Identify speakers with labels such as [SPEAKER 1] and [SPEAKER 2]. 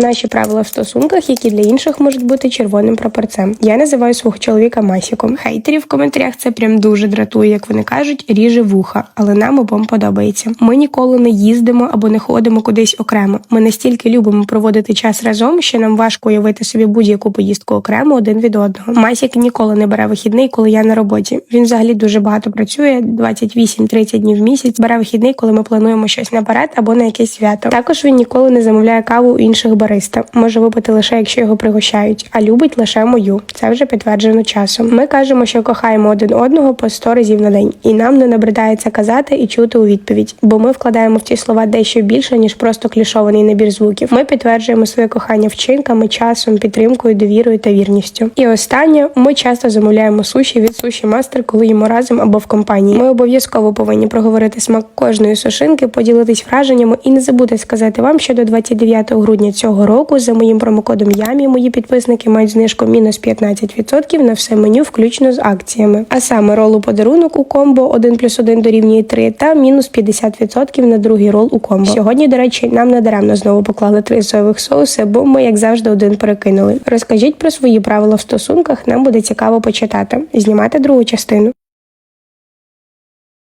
[SPEAKER 1] Наші правила в стосунках, які для інших можуть бути червоним прапорцем. Я називаю свого чоловіка Масіком. Хейтерів в коментарях це прям дуже дратує, як вони кажуть, ріже вуха, але нам обом подобається. Ми ніколи не їздимо або не ходимо кудись окремо. Ми настільки любимо проводити час разом, що нам важко уявити собі будь-яку поїздку окремо один від одного. Масік ніколи не бере вихідний, коли я на роботі. Він взагалі дуже багато працює 28-30 днів в місяць. Бере вихідний, коли ми плануємо щось наперед або на якесь свято. Також він ніколи не замовляє каву у інших бариста. Може випити лише якщо його пригощають, а любить лише мою. Це вже підтверджено часом. Ми кажемо, що кохаємо один одного по 100 разів на день, і нам не набридається казати і чути у відповідь, бо ми вкладаємо в ці слова дещо більше ніж просто клішований набір звуків. Ми підтверджуємо своє кохання вчинками, часом, підтримкою, довірою та вірністю. І останнє ми часто замовляємо суші від суші мастер, коли їмо разом або в компанії. Ми обов'язково повинні проговорити смак кожної сушинки, поділитись враженнями і не забути сказати вам, що до 29 грудня цього року за моїм промокодом Ямі мої підписники мають знижку мінус 15% на все меню, включно з акціями. А саме рол у подарунок у комбо 1 плюс 1 дорівнює 3 та мінус 50% на другий рол у комбо. Сьогодні, до речі, нам не даремно знову поклали три соєвих соуси, бо ми, як завжди, один перекинули. Розкажіть про свої правила в стосунках, нам буде цікаво почитати. Знімати другу частину.